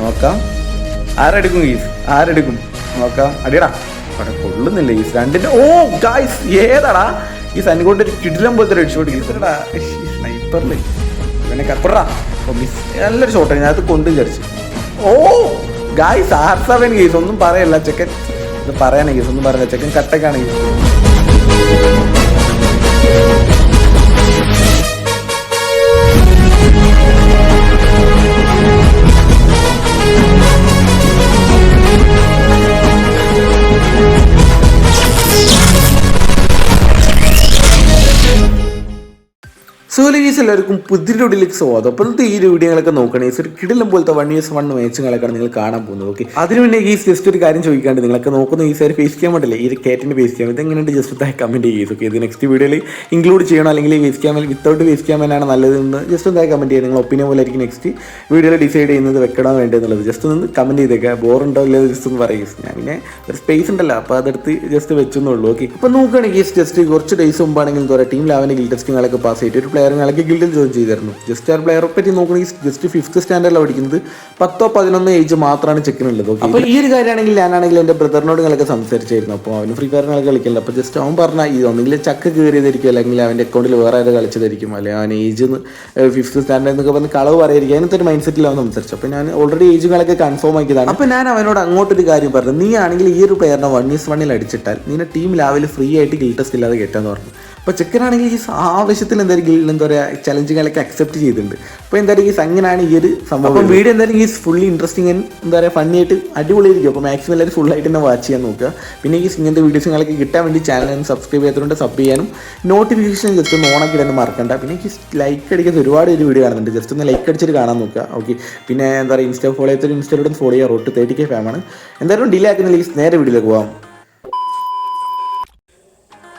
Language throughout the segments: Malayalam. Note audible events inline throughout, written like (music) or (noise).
നോക്കാം. ആരെടുക്കും ഗീസ്? ആരെടുക്കും? നോക്കാം. അടിയടാ. അവിടെ കൊള്ളുന്നില്ല ഗീസ്. രണ്ടിന്റെ ഓ ഗായ്സ് ഏതാടാ? ഈ സനികൊണ്ട് ഒരു കിടിലം പോലത്തെ ഒരു ഹെഡ്ഷോട്ട് ഗീസടാ സ്നൈപ്പറിൽ പിന്നെ കപ്പടാ. ഓ മിസ് നല്ലൊരു ഷോട്ടാണ് ഞാൻ അത് കൊണ്ട് വിചാരിച്ചു. Oh guys R seven guys. ഒന്നും പറയല്ല ചെക്കൻ. ഇത് പറയാനാണ് ഗീസ്. ഒന്നും പറയല്ല ചെക്കൻ കട്ടക്കാണ് ഗീസ്. സോലീസ് എല്ലാവർക്കും പുതിയൊടിലേക്ക് സ്വാഗതം. അപ്പോൾ ഈ വീഡിയോകളൊക്കെ നോക്കണേ ഒരു കിടിലം പോലത്തെ വൺ ഇയേഴ്സ് വൺ മാച്ചുകളൊക്കെയാണ് നിങ്ങൾ കാണാൻ പോകുന്നത്. ഓക്കെ അതിന് മുന്നേ ഈ ജസ്റ്റ് ഒരു കാര്യം ചോദിക്കാണ്ട് നിങ്ങളൊക്കെ നോക്കുന്ന. ഈ സാർ ഫേസ് ക്യാം ഉണ്ടല്ലേ? ഈ കേറ്റിന്റെ ഫേസ് ക്യാം ഇതെങ്ങനെയുണ്ട്? ജസ്റ്റ് താഴെ കമന്റ് ചെയ്യുക. ഓക്കെ ഇത് നെക്സ്റ്റ് വീഡിയോയിൽ ഇൻക്ലൂഡ് ചെയ്യണം. അല്ലെങ്കിൽ ഫേസ് ക്യാമിൽ വിത്തൗട്ട് ഫേസ് ക്യാമിനാണ് നല്ലതെന്ന് ജസ്റ്റ് ഒന്ന് കമന്റ് ചെയ്യുക. നിങ്ങൾ ഒപ്പീനിയൻ പോലെ ആയിരിക്കും നെക്സ്റ്റ് വീഡിയോയിൽ ഡിസൈഡ് ചെയ്യുന്നത് വെക്കണോ വേണ്ടതെന്നുള്ളത് ജസ്റ്റ് ഒന്ന് കമന്റ് ചെയ്തേക്കുക ബോറുണ്ടോ ഇല്ലയോ? ജസ്റ്റ് ഒന്ന് പറയുക ഞാൻ പിന്നെ ഒരു സ്പേസ് ഉണ്ടല്ലോ. അപ്പോൾ അതെടുത്ത് ജസ്റ്റ് വെച്ചെന്നുള്ളൂ ഓക്കെ അപ്പോൾ നോക്കുകയാണെങ്കിൽ ജസ്റ്റ് കുറച്ച് ഡേയ്സ് മുമ്പാണെങ്കിൽ എന്താ ടീം ലെവലിൽ ഗിൽ ടെസ്റ്റിങ്ങുകളൊക്കെ പാസ് ചെയ്തിട്ട് ഒരു പ്ലെയറുകളൊക്കെ ഗിൽഡിൽ ജോയിൻ ചെയ്തിരുന്നു. ജസ്റ്റ് ആ പ്ലെയറെ പറ്റി നോക്കുകയാണെങ്കിൽ ജസ്റ്റ് ഫിഫ്ത്ത് സ്റ്റാൻഡേർഡിലാണ് പഠിക്കുന്നത്. പത്തോ പതിനൊന്നോ ഏജ് മാത്രമാണ് ചെക്കിനുള്ളത് ഓക്കെ അപ്പോൾ ഈ ഒരു കാര്യമാണെങ്കിൽ ഞാനാണെങ്കിൽ എന്റെ ബ്രദറിനോട് നിങ്ങളൊക്കെ സംസാരിച്ചായിരുന്നു. അപ്പോൾ അവന് ഫ്രീ ഫയറിനൊക്കെ കളിക്കില്ല അപ്പോൾ ജസ്റ്റ് അവൻ പറഞ്ഞാൽ ഇത് ഒന്നെങ്കിൽ ചക്ക കയറിയതായിരിക്കും അല്ലെങ്കിൽ അവന്റെ അക്കൗണ്ടിൽ വേറെ ആരും കളിച്ചതായിരിക്കും. അല്ലെങ്കിൽ അവൻ ഏജ് ഫിഫ്ത്ത് സ്റ്റാൻഡേർഡ് എന്നൊക്കെ പറഞ്ഞ് കളവ് പറയായിരിക്കും അതിനകത്ത് ഒരു മൈൻഡ് സെറ്റിൽ അവൻ സംസാരിച്ചു അപ്പോൾ ഞാൻ ഓൾറെഡി ഏജുകളൊക്കെ കൺഫേം ആക്കിയതാണ്. അപ്പോൾ ഞാൻ അവനോട് അങ്ങോട്ടൊരു കാര്യം പറഞ്ഞു. നീ ആണെങ്കിൽ ഈ ഒരു പ്ലെയറിനെ വൺ ഇയർസ് വണ്ണിൽ അടിച്ചിട്ടാൽ നിന്നെ ടീം ലാവിൽ ഫ്രീ ആയിട്ട് ഗിൽ ടെസ്റ്റ് ഇല്ലാതെ കയറ്റാന്ന് പറഞ്ഞു. അപ്പോൾ ചെക്കനാണെങ്കിൽ ഈ ആവശ്യത്തിൽ എന്തായിരിക്കും എന്താ പറയുക ചലഞ്ചുകളൊക്കെ അക്സെപ്റ്റ് ചെയ്തിട്ടുണ്ട്. അപ്പോൾ എന്തായാലും ഈ അങ്ങനെയാണ് ഈ ഒരു സംഭവം അപ്പോൾ വീഡിയോ എന്തായാലും ഈ ഫുള്ളി ഇൻട്രസ്റ്റിംഗ് എന്താ പറയുക ഫണ്ണി ആയിട്ട് അടിപൊളിയായിരിക്കും. അപ്പോൾ മാക്സിമം എല്ലാവരും ഫുൾ ആയിട്ട് തന്നെ വാച്ച് ചെയ്യാൻ നോക്കുക. പിന്നെ ഈ ഇങ്ങനത്തെ വീഡിയോസ് കിട്ടാൻ വേണ്ടി ചാനൽ സബ്സ്ക്രൈബ് ചെയ്യാത്തതുകൊണ്ട് സബ് ചെയ്യാനും. നോട്ടിഫിക്കേഷൻ ജസ്റ്റ് ഒന്ന് ഓണാക്കി മറക്കണ്ട. പിന്നെ എനിക്ക് ലൈക്ക് അടിക്കുന്ന ഒരുപാട് ഒരു വീഡിയോ കാണുന്നുണ്ട്. ജസ്റ്റ് ഒന്ന് ലൈക്ക് അടിച്ചിട്ട് കാണാൻ നോക്കുക. ഓക്കെ പിന്നെ എന്താ പറയുക ഇൻസ്റ്റാ ഫോളോ ചെയ്തൊരു ഇൻസ്റ്റയിലൂടെ ഫോളോ റോട്ട് തേർട്ടി കെ ഫാമാണ് എന്തായാലും ഡിലേ ആക്കുന്നില്ല. ഈ നേരെ വീഡിയോയിലേക്ക് പോകാം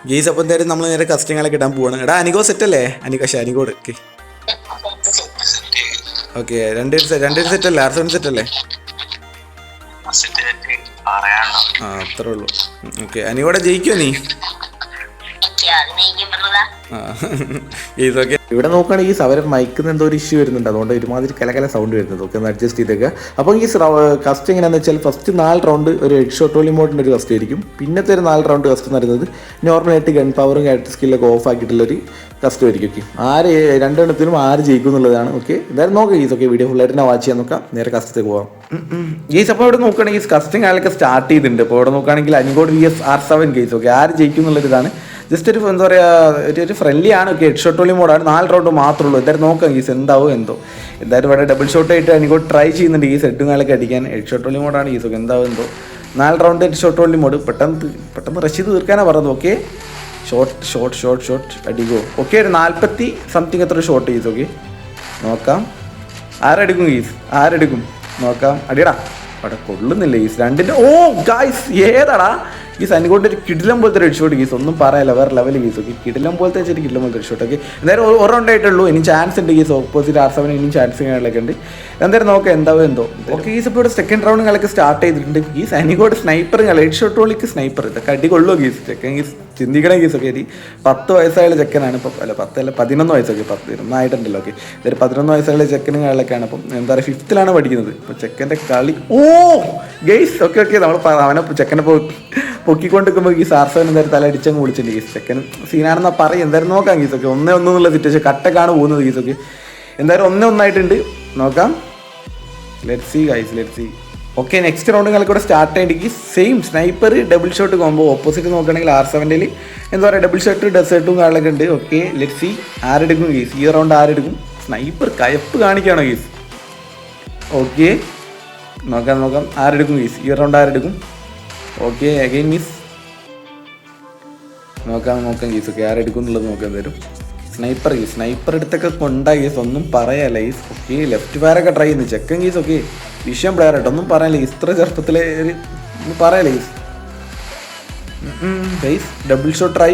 ഗെയ്സ് അപ്പം എന്തായാലും നമ്മൾ നേരെ കസ്റ്റങ്ങളൊക്കെ ഇടാൻ പോവാണ്. എടാ അനികോ സെറ്റ് അല്ലേ? അനികോ പക്ഷേ അനികോട് ഓക്കെ. ഓക്കെ രണ്ട് രണ്ട് സെറ്റ് അല്ലേ? ആർസൺ സെറ്റ് അല്ലേ? ആ അത്രേ ഉള്ളൂ. ഓക്കെ. അനികോടെ ജയിക്കുമോ നീ? ഇതൊക്കെ ഇവിടെ നോക്കുകയാണെങ്കിൽ ഈ അവരെ മൈക്കിൽ എന്തോ ഒരു ഇഷ്യൂ വരുന്നുണ്ട്. അതുകൊണ്ട് ഒരുമാതിരി കലകല സൗണ്ട് വരുന്നത് ഒക്കെ ഒന്ന് അഡ്ജസ്റ്റ് ചെയ്തേക്കുക അപ്പോൾ ഈ കസ്റ്റ് എങ്ങനെയാണെന്ന് വെച്ചാൽ ഫസ്റ്റ് നാല് റൗണ്ട് ഒരു ഹെഡ് ഷോട്ട് ഓളി മോഡിന്റെ ഒരു കസ്റ്റ് ആയിരിക്കും. പിന്നത്തെ ഒരു നാല് റൗണ്ട് കസ്റ്റ് എന്ന് പറയുന്നത് നോർമലായിട്ട് ഗൺ പവറും ക്യാരക്ടർ സ്കില്ലൊക്കെ ഓഫ് ആക്കിയിട്ടുള്ള ഒരു കസ്റ്റ് ആയിരിക്കും. ഓക്കെ ആര് രണ്ടെണ്ണത്തിനും ആര് ജയിക്കും എന്നുള്ളതാണ് ഓക്കെ എന്തായാലും നോക്കാം ഈസ് ഓക്കെ വീഡിയോ ഫുള്ളായിട്ട് വാച്ച് ചെയ്യാൻ നോക്കാം. നേരെ കസ്റ്റത്തേക്ക് പോവാം. ഗീസ് അപ്പോൾ ഇവിടെ നോക്കുകയാണെങ്കിൽ കസ്റ്റിംഗ് ആളൊക്കെ സ്റ്റാർട്ട് ചെയ്തിട്ടുണ്ട്. അപ്പോൾ ഇവിടെ നോക്കുകയാണെങ്കിൽ അനികോഡ് V S R seven guys okay ആര് ജയിക്കും എന്നുള്ളൊരിതാണ് ജസ്റ്റ് ഒരു എന്താ പറയുക ഒരു ഫ്രണ്ട്ലി ആണ്. ഓക്കെ ഹെഡ് ഷോട്ട് ഓളി മോഡാണ് നാല് റൗണ്ട് മാത്രമേ ഉള്ളൂ. എന്തായാലും നോക്കാം ഗീസ് എന്താവും എന്തോ. എന്തായാലും ഇവിടെ ഡബിൾ ഷോട്ട് ആയിട്ട് എനിക്ക് ട്രൈ ചെയ്യുന്നുണ്ട്. ഈ സെഡും കാലൊക്കെ അടിക്കാൻ. ഹെഡ് ഷോട്ട് ഓളി മോഡാണ് ഗീസ് ഓക്കെ എന്താവും എന്തോ. നാല് round head shot only mode പെട്ടെന്ന് പെട്ടെന്ന് റഷ് ചെയ്ത് തീർക്കാനാണ് പറഞ്ഞത്. Okay shot shot shot shot അടിക്കോ ഓക്കെ ഒരു നാൽപ്പത്തി സംതിങ് എത്ര ഷോട്ട് ഗീസ് ഓക്കെ നോക്കാം. ആരെടുക്കും ഗീസ്? ആരെടുക്കും? നോക്കാം. അടിയടാ. അവിടെ കൊള്ളുന്നില്ല ഗീസ്. രണ്ടിന്റെ ഓ ഗായ്സ് ഏതാടാ? ഈ സനികൊണ്ട് ഒരു കിടിലം പോലത്തെ ഒരു ഷോട്ട് ഗീസ്. ഒന്നും പറയല്ല വേറെ ലെവൽ ഗീസ്. ഓക്കെ കിടിലം പോലത്തെ വെച്ചിട്ട് കിടിലം പോലത്തെ ഷോട്ട് ഓക്കെ എന്തായാലും ഒരു- റൗണ്ട് ആയിട്ടുള്ളൂ ഇനി ചാൻസ് ഉണ്ട് ഗീസ്. ഓപ്പോസിറ്റ് ആർ സെവൻ ഇനിയും ചാൻസ് കാര്യങ്ങളൊക്കെ ഉണ്ട്. എന്തായാലും നോക്കാം എന്താവും എന്തോ. ഓക്കെ ഗീസ് ഇപ്പോൾ സെക്കൻഡ് റൗണ്ട് കളൊക്കെ സ്റ്റാർട്ട് ചെയ്തിട്ടുണ്ട്. ഈ സനികോട് സ്നൈപ്പർ ഹെഡ് ഷോട്ട് ഓളിക്ക് സ്നൈപ്പർ ഇതൊക്കെ അടികൊള്ളു ഗീസ്? ചെക്കൻ ഗീസ്. ചിന്തിക്കണം കേസൊക്കെ ഇനി പത്ത് വയസ്സായുള്ള ചെക്കനാണ് ഇപ്പം അല്ല പത്തല്ല പതിനൊന്ന് വയസ്സൊക്കെ പത്ത് ഒന്നായിട്ടുണ്ടല്ലോ ഓക്കെ. ഇതൊരു പതിനൊന്ന് വയസ്സുള്ള ചെക്കനും കാര്യങ്ങളൊക്കെയാണ് അപ്പം എന്താ പറയുക ഫിഫ്ത്തിലാണ് പഠിക്കുന്നത്. ഇപ്പം ചെക്കന്റെ കളി ഓ ഗെയ്സ് ഓക്കെ ഓക്കെ നമ്മൾ അവനെ ചെക്കനെ പോ പൊക്കിക്കൊണ്ടിരിക്കുമ്പോൾ ഈ സാർസവൻ എന്തായാലും തല അടിച്ചങ്ങ് വിളിച്ചിട്ടുണ്ട് ഗീസ് ചെക്കൻ സീനാണെന്നാ പറയും എന്തായാലും നോക്കാം ഗീസ് ഒക്കെ ഒന്നേ ഒന്നുള്ള സിറ്റുവേഷൻ കട്ടക്കാണ് പോകുന്നത് ഗീസ് ഒക്കെ എന്തായാലും ഒന്നേ ഒന്നായിട്ടുണ്ട്. നോക്കാം. Let see guys let see okay next റൗണ്ടുകളൊക്കെ കൂടെ സ്റ്റാർട്ട് ആയിട്ട് same sniper double shot combo opposite നോക്കുകയാണെങ്കിൽ ആർ സെവന്റിൽ എന്താ പറയുക ഡബിൾ ഷോട്ട് ഡെസേർട്ടും കാര്യങ്ങളൊക്കെ ഉണ്ട്. ഓക്കെ ലെറ്റ് സി ആരെടുക്കും ഗീസ് ഈ റൗണ്ട് ആരെടുക്കും? സ്നൈപ്പർ കയപ്പ് കാണിക്കുകയാണോ ഗീസ് ഓക്കെ നോക്കാം നോക്കാം. ആരെടുക്കും ഗീസ് ഈ റൗണ്ട് ആരെടുക്കും? ഓക്കെ അഗൈൻ മിസ് നോക്കാം നോക്കാം ഗീസ് ഓക്കെ ആരെടുക്കും എന്നുള്ളത് നോക്കാൻ തരും സ്നൈപ്പർ ഗീസ് സ്നൈപ്പർ എടുത്തൊക്കെ കൊണ്ടാ ഗീസ് ഒന്നും പറയാല്ല ഗീസ് ഓക്കെ ലെഫ്റ്റ് ഫയറൊക്കെ ട്രൈ ചെയ്യുന്നു. ചെക്കൻ ഗീസ് ഓക്കെ വിഷയം പ്ലെയർ ആയിട്ട് ഒന്നും പറയാനില്ല. ഇത്ര ചെറുപ്പത്തിലെ ഒരു guys guys double shot try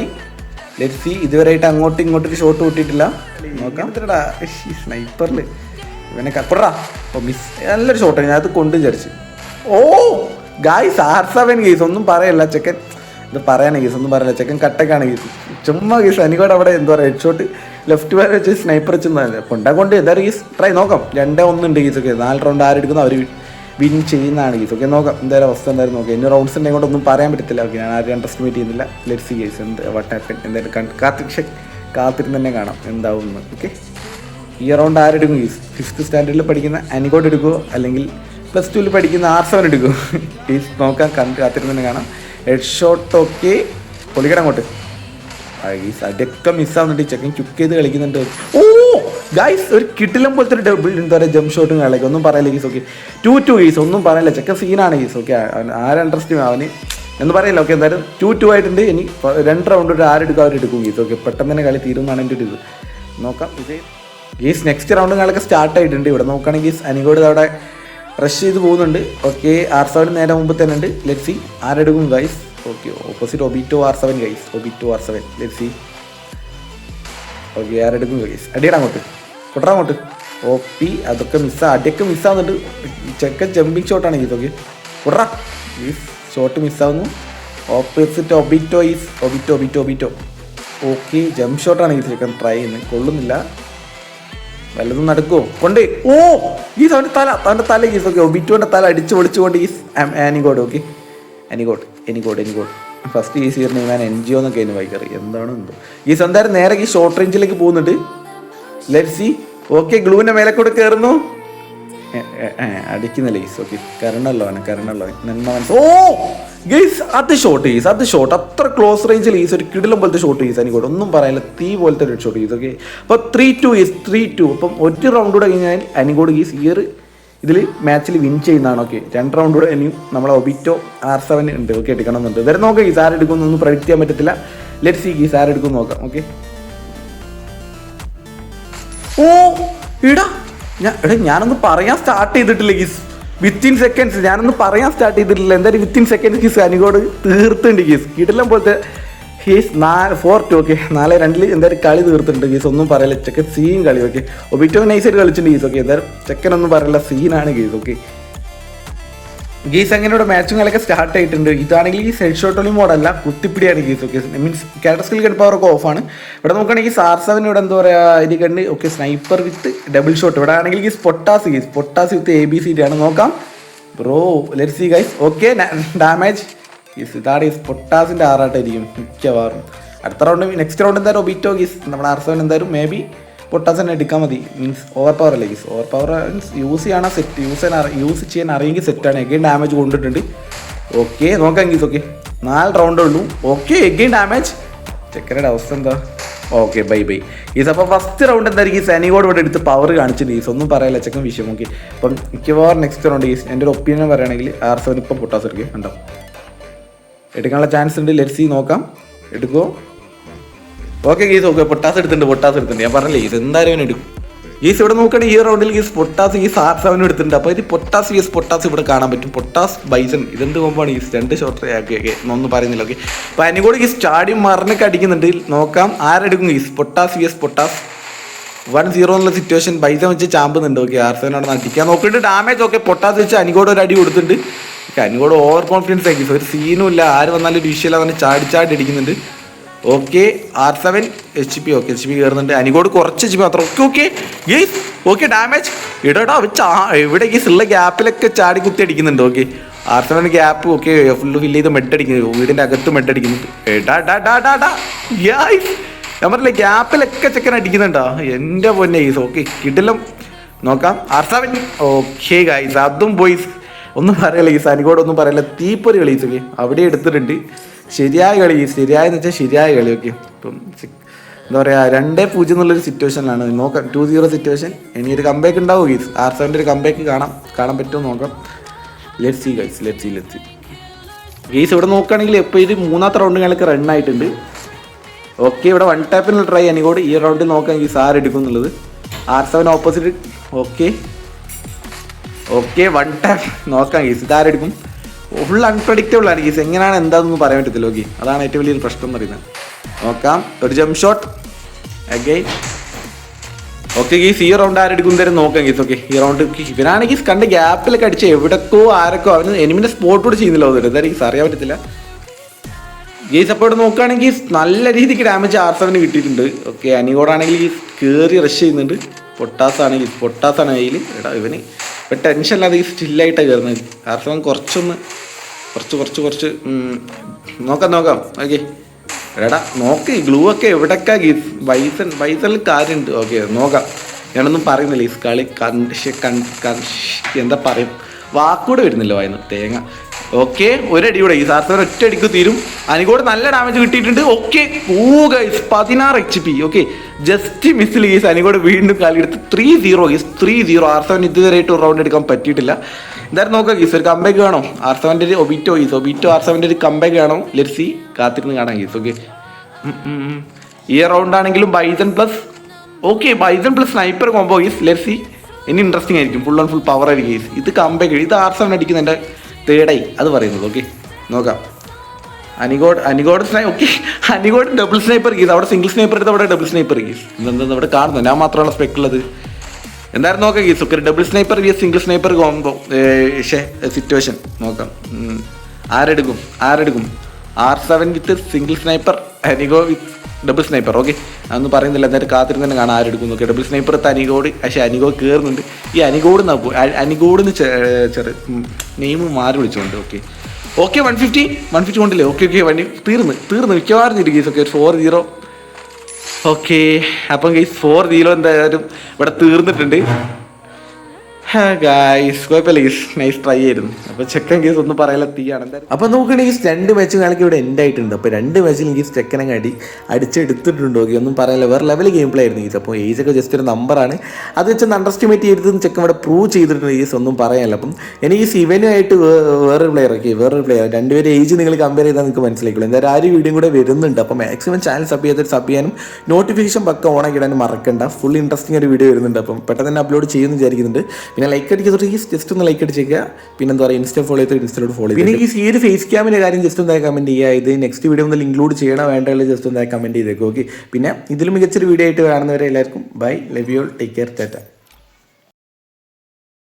let's see ഇതുവരെയായിട്ട് അങ്ങോട്ടും ഇങ്ങോട്ടും ഷോട്ട് കൂട്ടിയിട്ടില്ല. നോക്കാം. സ്നൈപ്പറിൽ ഇവനെ കപ്പടാ ഓ മിസ് നല്ലൊരു ഷോട്ട് ഞാൻ അത് കൊണ്ട് വിചാരിച്ചു. Oh! Guys R seven guys ഒന്നും പറയല്ല. ചെക്കൻ ഇത് പറയാനാണ് ഗീസ് ഒന്നും പറയല്ല. ചെക്കൻ കട്ടക്കാണ് ഗീസ് ചുമ്മാ ഗീസ് അനിക്കോട് അവിടെ എന്താ പറയുക ഹെഡ് ഷോട്ട് ലെഫ്റ്റ് വേറെ വെച്ച് സ്നൈപ്പർ വെച്ച് കൊണ്ട കൊണ്ട് എന്താ റീസ് ട്രൈ നോക്കാം. രണ്ടേ ഒന്നുണ്ട് ഗീസൊക്കെ നാല് റൗണ്ട് ആരെടുക്കുന്നു അവർ വിൻ ചെയ്യുന്നതാണ് ഗീസ്. ഓക്കെ നോക്കാം. എന്തായാലും അവസ്ഥ എന്തായാലും നോക്കാം. ഇനി റൗണ്ട്സ് ഉണ്ടെങ്കിൽ കൊണ്ട് ഒന്നും പറയാൻ പറ്റത്തില്ല. ഓക്കെ ഞാൻ ആരും അണ്ടർസ്റ്റിമേറ്റ് ചെയ്യുന്നില്ല. ലെറ്റ് സി ഗേസ് എന്ത് വട്ട് ഹാപ്പൻ എന്തായാലും കാത്തിക്ഷ കാത്തിരുന്ന് തന്നെ കാണാം. എന്താവും എന്ന് ഓക്കെ ഈ റൗണ്ട് ആരെടുക്കും ഗീസ്? ഫിഫ്ത്ത് സ്റ്റാൻഡേർഡിൽ പഠിക്കുന്ന അനിക്കോട്ട് എടുക്കുമോ അല്ലെങ്കിൽ പ്ലസ് ടുവിൽ പഠിക്കുന്ന ആർ സെവൻ എടുക്കുമോ (laughs) ഗീസ് നോക്കാം. കണ്ട് കാത്തിരുന്ന് തന്നെ കാണാം. ഹെഡ് ഷോട്ട് ഓക്കെ പൊളിക്കണം അങ്ങോട്ട്. ഗൈസ് അതൊക്കെ മിസ്സാവുന്നുണ്ട് ചെക്കൻ ചുക്ക് ചെയ്ത് കളിക്കുന്നുണ്ട്. ഓ ഗൈസ് ഒരു കിട്ടിലും പോലത്തെ ഒരു ഡബിൾ എന്താ പറയുക ജംപ് ഷോട്ടും കളിക്കും ഒന്നും പറയില്ല guys okay two two guys ഒന്നും പറയില്ല. ചെക്കൻ സീനാണ് ഗീസ് ഓക്കെ ആരും ഇൻട്രസ്റ്റിംഗ് അവന്. എന്ന് പറയില്ല ഓക്കെ എന്തായാലും ടു ടു ആയിട്ടുണ്ട്. ഇനി രണ്ട് റൗണ്ട് ഒരു ആരെടുക്കും അവരെടുക്കും ഗീസ് ഓക്കെ പെട്ടെന്ന് തന്നെ കളി തീരുന്നതാണ് എന്റെ ഒരു ഇത്. നോക്കാം. ഇത് ഗീസ് നെക്സ്റ്റ് റൗണ്ട് കളൊക്കെ സ്റ്റാർട്ട് ആയിട്ടുണ്ട്. ഇവിടെ നോക്കുകയാണെങ്കിൽ ഗീസ് അനികോട് അവിടെ റഷ് ചെയ്ത് പോകുന്നുണ്ട്. ഓക്കെ ആർ സെവൻ നേരെ മുമ്പ് തന്നെ ഉണ്ട്. Let see ആരെടുക്കും guys okay opposite Obito R seven guys Obito R seven let's see okay ആരെടുക്കും guys അടിയടാ അങ്ങോട്ട്. കൊട്ടറ അങ്ങോട്ട്. ഒ പി അതൊക്കെ മിസ്സാ അടിയൊക്കെ മിസ്സാവുന്നുണ്ട് ചെക്കൻ ജമ്പിങ് ഷോട്ടാണ് ഗീസ് ഓക്കെ കൊട്ടറ guys shot മിസ്സാവുന്നു opposite Obito is Obito Obito Obito okay jump ഷോട്ടാണ് guys ചെക്കൻ ട്രൈ ചെയ്യുന്നത് കൊള്ളുന്നില്ല. വല്ലതും നടക്കുമോ കൊണ്ട്. ഓ ഈ അവന്റെ തല. അവന്റെ തല ഈസ് ഓക്കെ ഒബിറ്റോന്റെ തല അടിച്ച് പൊളിച്ചുകൊണ്ട് ഈ ആനിഗോഡ് ഓക്കെ അനിഗോഡ് എനിക്കോട്ട് എനിക്കോട്ട് ഫസ്റ്റ് ഈ സീറിന് ഞാൻ എൻ ജി ഒ എന്നൊക്കെ അതിന് വായിക്കാറ്. എന്താണ് എന്തോ? ഈ സന്താരം നേരെ ഈ ഷോർട്ട് റേഞ്ചിലേക്ക് പോകുന്നുണ്ട്. ലെറ്റ് സി ഓക്കെ ഗ്ലൂവിന്റെ മേലെ കൂടെ കയറുന്നു അടിക്കുന്നില്ല ഈസ് ഓക്കെ കരണല്ലോ അവനെ കരണല്ലോ നന്മ ഓ ഗെയ്സ് അത് ഷോട്ട് ഈസ് അത് ഷോട്ട് അത്ര ക്ലോസ് റേഞ്ചിൽ ഈസ് ഒരു കിടിലം പോലത്തെ ഷോട്ട് ഈസ് എനിക്കോട്ട് ഒന്നും പറയാനില്ല. തീ പോലത്തെ ഒരു ഷോട്ട് ഈസ് ഓക്കെ അപ്പോൾ three two is three two അപ്പം ഒരു റൗണ്ട് കൂടെ കഴിഞ്ഞാൽ അനിക്കോട് ഈസ് ഈ ഒരു ഇതിൽ മാച്ചിൽ വിൻ ചെയ്യുന്നതാണ് ഓക്കെ രണ്ട് റൗണ്ട് കൂടെ ഇനിയും നമ്മളെ ഒബിറ്റോ ആർ സെവൻ ഉണ്ട് ഓക്കെ എടുക്കണമെന്നുണ്ട്. വരെ നോക്കാം ഈ സാർ ആരെടുക്കുമെന്നൊന്നും പ്രഡിക്റ്റ് ചെയ്യാൻ പറ്റത്തില്ല. ലെറ്റ് സി സാർ ആരെടുക്കും നോക്കാം ഓക്കെ ഓ ഇടാ ഞാൻ എടാ ഞാനൊന്ന് പറയാൻ സ്റ്റാർട്ട് ചെയ്തിട്ടില്ല ഗീസ് വിത്തിൻ സെക്കൻഡ്സ് ഞാനൊന്ന് പറയാൻ സ്റ്റാർട്ട് ചെയ്തിട്ടില്ല. എന്തായാലും വിത്തിൻ സെക്കൻഡ്സ് ഗീസ് അനികോട് തീർത്തുണ്ട് ഗീസ് കിടലം പോലത്തെ ഹീസ് നാല് ഫോർ ടു ഓക്കെ നാല് രണ്ടിൽ എന്തായാലും കളി തീർത്തിട്ടുണ്ട്. ഗീസ് ഒന്നും പറയില്ല. ചെക്കൻ സീൻ കളി ഓക്കെ ഒബിറ്റോ നൈസായിട്ട് കളിച്ചിട്ടുണ്ട് ഗീസ് ഓക്കെ എന്തായാലും ചെക്കനൊന്നും പറയില്ല. സീനാണ് ഗീസ് ഓക്കെ ഗീസ് അങ്ങനെയുള്ള മാച്ചും കളിയൊക്കെ സ്റ്റാർട്ട് ആയിട്ടുണ്ട്. ഇതാണെങ്കിൽ ഈ സെഡ് ഷോട്ട് ഒളി മോഡല്ല കുത്തിപ്പിടിയാണ് guys okay means character skill gun power ഒക്കെ ഓഫാണ് ഇവിടെ നോക്കുകയാണെങ്കിൽ സാർ സെവൻ ഇവിടെ എന്താ പറയുക ഇനി കണ്ട് okay sniper with double shot ഇവിടെ ആണെങ്കിൽ ഗീസ് പൊട്ടാസ് ഗീസ് പൊട്ടാസ് വിത്ത് എ ബി സി ആണ്. നോക്കാം. Bro let's see guys okay damage guys ഇതാണ് ഗീസ് പൊട്ടാസിന്റെ ആറാട്ടായിരിക്കും മിക്കവാറും. അടുത്ത റൗണ്ട് നെക്സ്റ്റ് റൗണ്ട് എന്തായാലും ഒബിറ്റോ ഗീസ് നമ്മുടെ ആർ സെവൻ എന്തായാലും മേ ബി പൊട്ടാസ് തന്നെ എടുക്കാൻ മതി. മീൻസ് ഓവർ പവർ അല്ലേ guys over power means use ചെയ്യണ സെറ്റ് യൂസ് ചെയ്യാൻ യൂസ് ചെയ്യാൻ അറിയെങ്കിൽ സെറ്റാണ് എഗെയിൻ ഡാമേജ് കൊണ്ടിട്ടുണ്ട്. ഓക്കെ നോക്കാം ഗീസ് ഓക്കെ നാല് റൗണ്ടേ ഉള്ളൂ. ഓക്കെ എഗെയിൻ ഡാമേജ് ചെക്കരുടെ അവസ്ഥ എന്താ? ഓക്കെ ബൈ ബൈ ഈസ് അപ്പോൾ ഫസ്റ്റ് റൗണ്ട് എന്തായിരിക്കും? ഈ സനികോട് ഇവിടെ എടുത്ത് പവർ കാണിച്ചിട്ട് ഈസ് ഒന്നും പറയില്ല ചെക്കൻ വിഷയം ഓക്കെ അപ്പം മിക്കവാറും നെക്സ്റ്റ് റൗണ്ട് ഈസ് എന്റെ ഒരു ഒപ്പീനിയൻ പറയുകയാണെങ്കിൽ ആർ സെവൻ ഇപ്പം പൊട്ടാസ് എടുക്കുക ഉണ്ടോ എടുക്കാനുള്ള ചാൻസ് ഉണ്ട്. ലെറ്റ് സി നോക്കാം. എടുക്കുമോ ഓക്കെ ഗീസ് ഓക്കെ പൊട്ടാസ് എടുത്തിട്ടുണ്ട് പൊട്ടാസ് എടുത്തിട്ടുണ്ട്. ഞാൻ പറഞ്ഞില്ലേ ഗീസ് എന്തായാലും എടുക്കും. ഗീസ് ഇവിടെ നോക്കുകയാണെങ്കിൽ ഈ റൗണ്ടിൽ ഗീസ് പൊട്ടാസ് ഗീസ് ആർ സെവൻ എടുത്തിട്ടുണ്ട്. അപ്പോൾ ഇത് പൊട്ടാസ് ഗീസ് പൊട്ടാസ് ഇവിടെ കാണാൻ പറ്റും. പൊട്ടാസ് ബൈസൺ ഇതെന്ത് കൊമ്പാണ് ഗീസ് രണ്ട് ഷോർട്ട് ഓക്കെ ഓക്കെ ഒന്നും പറയുന്നില്ല ഓക്കെ അപ്പോൾ കൂടെ ഗീസ് സ്റ്റാഡിയം മറിനൊക്കെ അടിക്കുന്നുണ്ട്. നോക്കാം ആരെടുക്കും ഗീസ് പൊട്ടാസ് ഗീസ് പൊട്ടാസ്. വൺ സീറോ എന്നുള്ള സിറ്റുവേഷൻ ബൈസൺ വെച്ച് ചാമ്പുന്നുണ്ട് ഓക്കെ ആർ സെവൻ അവിടെ നട്ടിക്കാൻ നോക്കിയിട്ട് ഡാമേജ് ഓക്കെ പൊട്ടാസ് വെച്ച് അനികോട് ഒരു അടി കൊടുത്തിട്ടുണ്ട്. ഓക്കെ അനികോട് ഓവർ കോൺഫിഡൻസ് ആക്കി ഒരു സീനും ഇല്ല. ആര് വന്നാലും ഒരു വിഷയം അങ്ങനെ ചാടി ചാടി ഇടിക്കുന്നുണ്ട്. Okay R seven H P okay H P കയറുന്നുണ്ട് അനികോട് കുറച്ച് എച്ച് പി മാത്രം. Okay okay guys okay damage ഇടടാ ചാ ഇവിടെ ഗീസ് ഉള്ള ഗ്യാപ്പിലൊക്കെ ചാടി കുത്തി അടിക്കുന്നുണ്ട്. Okay R seven gap okay full fill ചെയ്ത് മെട്ടടിക്കുന്നു വീടിന്റെ അകത്ത് മെട്ടടിക്കുന്നുണ്ട് ഡാ ഡാ ഡാ ഡാ ഞാൻ പറഞ്ഞില്ലേ ഗ്യാപ്പിലൊക്കെ ചെക്കൻ അടിക്കുന്നുണ്ടോ? എന്റെ പൊന്നെ ഗെയ്സ് ഓക്കെ കിടിലം. നോക്കാം. ആർ സെവൻ ഓക്കെ ഗൈസ് അതും ബോയ്സ് ഒന്നും പറയല്ല ഈ സനികോട് ഒന്നും പറയല്ല. തീപ്പൊരി കളി ഓക്കെ അവിടെ എടുത്തിട്ടുണ്ട്. ശരിയായ കളി ശരിയായെന്ന് വെച്ചാൽ ശരിയായ കളി ഓക്കെ ഇപ്പം എന്താ പറയുക രണ്ടേ പൂജ്യം എന്നുള്ളൊരു സിറ്റുവേഷനിലാണ് നോക്കാം ടു സീറോ സിറ്റുവേഷൻ ഇനി ഒരു കമ്പേക്ക് ഉണ്ടാവും ഗീസ് ആർ സെവന്റെ ഒരു കമ്പേക്ക് കാണാം. കാണാൻ പറ്റുമോ നോക്കാം. Let's see guys let's see let's see guys ഇവിടെ നോക്കുകയാണെങ്കിൽ ഇപ്പോൾ ഇത് മൂന്നാമത്തെ റൗണ്ട് റൺ ആയിട്ടുണ്ട്. ഓക്കെ ഇവിടെ വൺ ടാപ്പിനുള്ള ട്രൈ അനികോട് ഈ റൗണ്ടിൽ നോക്കാം ഗീസ് ആരെടുക്കും എന്നുള്ളത് R seven opposite okay okay one tap നോക്കാം ഗീസ് ഇതാരെടുക്കും ഫുൾ അൺപ്രഡിക്റ്റബിൾ ആണ് ഗീസ് എങ്ങനെയാണ് എന്താണെന്ന് പറയാൻ പറ്റത്തില്ല ഓക്കെ അതാണ് ഏറ്റവും വലിയൊരു പ്രശ്നം എന്ന് പറയുന്നത്. നോക്കാം. ഒരു jump shot again okay guys ഈ റൗണ്ട് ആരെടുക്കും തരും നോക്കാം ഗീസ് ഓക്കെ ഈ റൗണ്ട് ഇവനാണെങ്കിൽ കണ്ട് ഗ്യാപ്പിലൊക്കെ അടിച്ച് എവിടക്കോ ആരൊക്കോ അവന് എനിമിന്റെ സ്പോട്ട് കൂടെ ചെയ്യുന്നില്ല തോന്നുന്നു. എന്തായാലും അറിയാൻ പറ്റത്തില്ല. ഗീസ് അപ്പോൾ ഇവിടെ നോക്കുകയാണെങ്കിൽ നല്ല രീതിക്ക് ഡാമേജ് ആർ സെവന് കിട്ടിയിട്ടുണ്ട്. ഓക്കെ അനികോടാണെങ്കിൽ ഈ കയറി റഷ് ചെയ്യുന്നുണ്ട്. പൊട്ടാസ് പൊട്ടാസാണെങ്കിൽ പൊട്ടാസ് ആണ് കയ്യിൽ എടാ ഇവന് ഇപ്പം ടെൻഷൻ അല്ലാതെ ഈ സ്റ്റില്ലായിട്ടാണ് കയറുന്നത് കാരണം കുറച്ചൊന്ന് കുറച്ച് കുറച്ച് കുറച്ച് നോക്കാം നോക്കാം. ഓക്കെ എടാ നോക്ക് ഗ്ലൂ ഒക്കെ എവിടൊക്കെ ഗീസ് ബൈസൺ ബൈസണിൽ കാര്യമുണ്ട് ഓക്കെ നോക്കാം. ഞാനൊന്നും പറയുന്നില്ല. ഈ കളി കൺ- കൺ- എന്താ പറയും? വാക്കൂടെ വരുന്നില്ല വായന തേങ്ങ. ഓക്കെ ഒരടി കൂടെ ഈ സാർസർ ഒറ്റ അടിക്ക് തീരും. അനിക്കോട് നല്ല ഡാമേജ് കിട്ടിയിട്ടുണ്ട്. ഓക്കെ ഗൈസ് പതിനാറ് എച്ച് പി ഓക്കെ ജസ്റ്റ് മിസ്സിൽ ഗീസ് അനിക്കോട് വീണ്ടും കളിയെടുത്ത് three zero guys three zero R seven ഇതുവരെയായിട്ട് റൗണ്ട് എടുക്കാൻ പറ്റിയിട്ടില്ല. എന്തായാലും നോക്കാം ഗീസ് ഒരു കമ്പാക്ക് വേണോ? ആർ സെവന്റെ ഒരു ഒബിറ്റോ ഗീസ് ഒബിറ്റോ ആർ സെവന്റെ ഒരു കമ്പാക്ക് വേണോ? ലെറ്റ്സി കാത്തിരുന്ന് കാണാം ഗീസ് ഓക്കെ ഈ റൗണ്ട് ആണെങ്കിലും bison plus okay bison plus sniper combo guys let's see ഇനി ഇൻട്രസ്റ്റിംഗ് ആയിരിക്കും. ഫുൾ ഓൺ ഫുൾ പവർ ആയിരിക്കും ഗീസ് ഇത് കമ്പാക്ക് ഇത് ആർ സെവൻ തേർഡായി അത് പറയുന്നത് ഓക്കെ നോക്കാം. അനിഗോഡ് അനിഗോഡ് സ്നൈ ഓക്കെ അനിഗോഡ് ഡബിൾ സ്നൈപ്പർ ഗീസ് അവിടെ സിംഗിൾ സ്നൈപ്പർ എടുത്ത് അവിടെ ഡബിൾ സ്നൈപ്പർ ഗീസ് എന്താ അവിടെ കാണുന്നു ഞാൻ മാത്രമുള്ള സ്പെക്ക് ഉള്ളത്. എന്തായാലും നോക്കാം guys okay double sniper guys single sniper combo ഷേ സിറ്റുവേഷൻ നോക്കാം. ആരെടുക്കും? ആരെടുക്കും? R seven with single sniper അനിഗോ with double sniper okay അതൊന്നും പറയുന്നില്ല. എന്നിട്ട് കാത്തിരുന്ന് തന്നെ കാണാൻ ആരെടുക്കും നോക്കി ഡബിൾ സ്നൈപ്പർ അനിഗോഡ് പക്ഷേ അനിഗോ കയറുന്നുണ്ട് ഈ അനിഗോഡ് അനിഗോഡിന്ന് ചെറു നെയിം മാറി വിളിച്ചുകൊണ്ട് okay okay one fifty one fifty കൊണ്ടില്ലേ? Okay okay വണ്ടി തീർന്ന്. തീർന്ന് മിക്കവാറും തീരും guys okay four zero okay അപ്പം ഗൈസ് ഫോർ സീറോ എന്തായാലും ഇവിടെ തീർന്നിട്ടുണ്ട്. ഗൈസ് കുഴപ്പമില്ല ഗീസ് നൈസ് ട്രൈ ആയിരുന്നു. അപ്പോൾ ചെക്കൻ കേസ് ഒന്നും പറയാല തീയാണ്. അപ്പോൾ നോക്കുകയാണെങ്കിൽ രണ്ട് മാച്ച് കാണിക്ക് ഇവിടെ എൻഡ് ആയിട്ടുണ്ട്. അപ്പോൾ രണ്ട് മാച്ചിൽ എനിക്ക് ചെക്കനെ കടി അടിച്ചെടുത്തിട്ടുണ്ടോ ഒന്നും പറയാനില്ല വേറെ ലെവൽ ഗെയിം പ്ലേ ആയിരുന്നു ഗീസ് അപ്പോൾ ഏജ് ഒക്കെ ജസ്റ്റ് ഒരു നമ്പറാണ് അത് വെച്ച് അണ്ടർസ്റ്റിമേറ്റ് ചെയ്തതും ചെക്കൻ ഇവിടെ പ്രൂവ് ചെയ്തിട്ടുണ്ട് ഗീസ് ഒന്നും പറയാനില്ല അപ്പം എനിക്ക് ഈ ശിവനുമായിട്ട് വേറൊരു പ്ലെയർ ഒക്കെ വേറൊരു പ്ലെയർ രണ്ടുപേരും ഏജ് നിങ്ങൾ കമ്പയർ ചെയ്താൽ നിങ്ങൾക്ക് മനസ്സിലാക്കുള്ളൂ എന്തായാലും ആ ഒരു വീഡിയോ കൂടെ വരുന്നുണ്ട്. അപ്പോൾ മാക്സിമം ചാനൽ സബ് ചെയ്തിട്ട് സബ് ചെയ്യാനും നോട്ടിഫിക്കേഷൻ പക്ക ഓണാക്കിടാനും ഇടാനും മറക്കണ്ട. ഫുൾ ഇൻട്രസ്റ്റിംഗ് ഒരു വീഡിയോ വരുന്നുണ്ട്. അപ്പം പെട്ടെന്ന് തന്നെ അപ്ലോഡ് ചെയ്യുമെന്ന് വിചാരിക്കുന്നുണ്ട്. പിന്നെ ലൈക്ക് അടിക്കുന്നുണ്ടെങ്കിൽ ജസ്റ്റ് ഒന്ന് ലൈക്ക് അടിച്ചേക്കുക. പിന്നെ എന്താ പറയുക ഇൻസ്റ്റ ഫോളോ ചെയ്ത് ഇൻസ്റ്റലോട് ഫോളോ പിന്നെ ഈ ഈ ഒരു ഫേസ് ക്യാമിന്റെ കാര്യം ജസ്റ്റ് ഒന്ന് കമന്റ് ചെയ്യുക. ഇത് നെക്സ്റ്റ് വീഡിയോ ഒന്ന് ഇൻക്ലൂഡ് ചെയ്യണം വേണ്ടത് ജസ്റ്റ് ഒന്ന് കമന്റ് ചെയ്തേക്കും ഓക്കെ പിന്നെ ഇതിലും മികച്ചൊരു വീഡിയോ ആയിട്ട് കാണുന്നവരെ എല്ലാവർക്കും bye love you take care Tata